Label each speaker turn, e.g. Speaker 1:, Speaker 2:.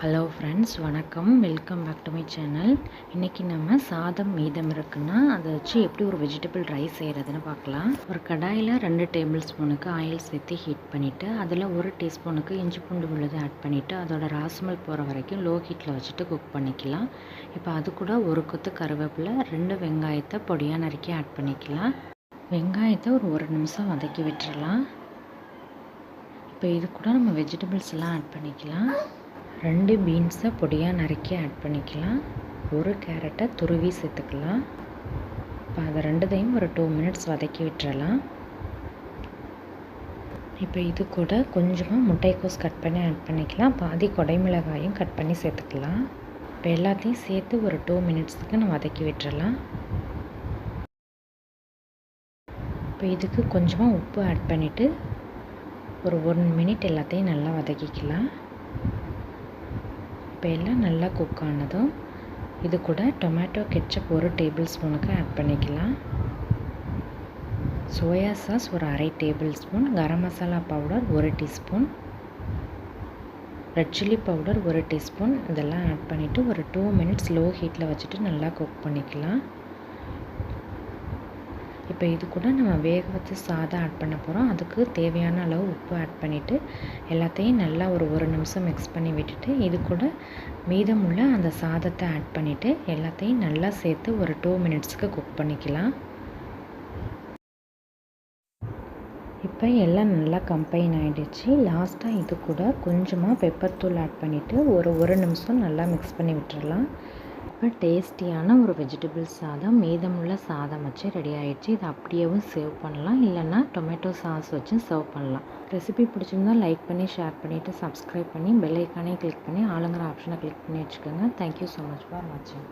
Speaker 1: Hello friends வணக்கம். Welcome back to my channel இன்றைக்கி நம்ம சாதம் மீதம் இருக்குன்னா அதை வச்சு எப்படி ஒரு வெஜிடபிள் ரைஸ் செய்கிறதுன்னு பார்க்கலாம். ஒரு கடாயில் ரெண்டு டேபிள் ஸ்பூனுக்கு ஆயில் சேர்த்து ஹீட் பண்ணிவிட்டு அதில் ஒரு டீஸ்பூனுக்கு இஞ்சி பூண்டு விழுது ஆட் பண்ணிவிட்டு அதோட ராஸ்மல் போகிற வரைக்கும் லோ ஹீட்டில் வச்சுட்டு குக் பண்ணிக்கலாம். இப்போ அது கூட ஒரு கொத்து கருவேப்பிலை ரெண்டு வெங்காயத்தை பொடியாக நறுக்கி ஆட் பண்ணிக்கலாம். வெங்காயத்தை ஒரு ஒரு நிமிஷம் வதக்கி விட்டுறலாம். இப்போ இது கூட நம்ம வெஜிடபிள்ஸ் எல்லாம் ஆட் பண்ணிக்கலாம். ரெண்டு பீன்ஸை பொடியாக நறுக்கி ஆட் பண்ணிக்கலாம். ஒரு கேரட்டை துருவி சேர்த்துக்கலாம். இப்போ அதை ரெண்டுதையும் ஒரு டூ மினிட்ஸ் வதக்கி விட்டுறலாம். இப்போ இது கூட கொஞ்சமாக முட்டைக்கோஸ் கட் பண்ணி ஆட் பண்ணிக்கலாம். பாதி கொடைமிளகாயும் கட் பண்ணி சேர்த்துக்கலாம். இப்போ எல்லாத்தையும் சேர்த்து ஒரு டூ மினிட்ஸுக்கு நான் வதக்கி விட்டுறலாம். இப்போ இதுக்கு கொஞ்சமாக உப்பு ஆட் பண்ணிவிட்டு ஒரு ஒன் மினிட் எல்லாத்தையும் நல்லா வதக்கிக்கலாம். இப்போ எல்லாம் நல்லா குக் ஆனதும் இது கூட டொமேட்டோ கெச்சப் ஒரு டேபிள் ஸ்பூனுக்கு ஆட் பண்ணிக்கலாம். சோயா சாஸ் ஒரு அரை table spoon garam masala powder ஒரு டீஸ்பூன் ரெட் சில்லி பவுடர் ஒரு டீஸ்பூன் இதெல்லாம் ஆட் பண்ணிவிட்டு ஒரு டூ மினிட்ஸ் லோ ஹீட்டில் வச்சுட்டு நல்லா குக் பண்ணிக்கலாம். இப்போ இது கூட நம்ம வேக வச்சு சாதம் ஆட் பண்ண போகிறோம் அதுக்கு தேவையான அளவு உப்பு ஆட் பண்ணிவிட்டு எல்லாத்தையும் நல்லா ஒரு ஒரு நிமிஷம் மிக்ஸ் பண்ணி விட்டுட்டு இது கூட மீதமுள்ள அந்த சாதத்தை ஆட் பண்ணிவிட்டு எல்லாத்தையும் நல்லா சேர்த்து ஒரு டூ மினிட்ஸ்க்கு குக் பண்ணிக்கலாம். இப்போ எல்லாம் நல்லா கம்பைன் ஆகிடுச்சு லாஸ்ட்டாக இது கூட கொஞ்சமாக பெப்பர் தூள் ஆட் பண்ணிவிட்டு ஒரு ஒரு நிமிஷம் நல்லா மிக்ஸ் பண்ணி விட்டுடலாம் இப்போ டேஸ்டியான ஒரு வெஜிடபிள் சாதம். மீதமுள்ள சாதம் வச்சு ரெடி ஆகிடுச்சு இதை அப்படியேவும் சேவ் பண்ணலாம். இல்லைன்னா டொமேட்டோ சாஸ் வச்சு சர்வ் பண்ணலாம். ரெசிபி பிடிச்சிருந்தா லைக் பண்ணி ஷேர் பண்ணிவிட்டு சப்ஸ்கிரைப் பண்ணி பெல் ஐக்கானே கிளிக் பண்ணி ஆளுங்கிற ஆப்ஷனை கிளிக் பண்ணி வச்சுக்கோங்க. தேங்க்யூ ஸோ மச் ஃபார் வாட்சிங்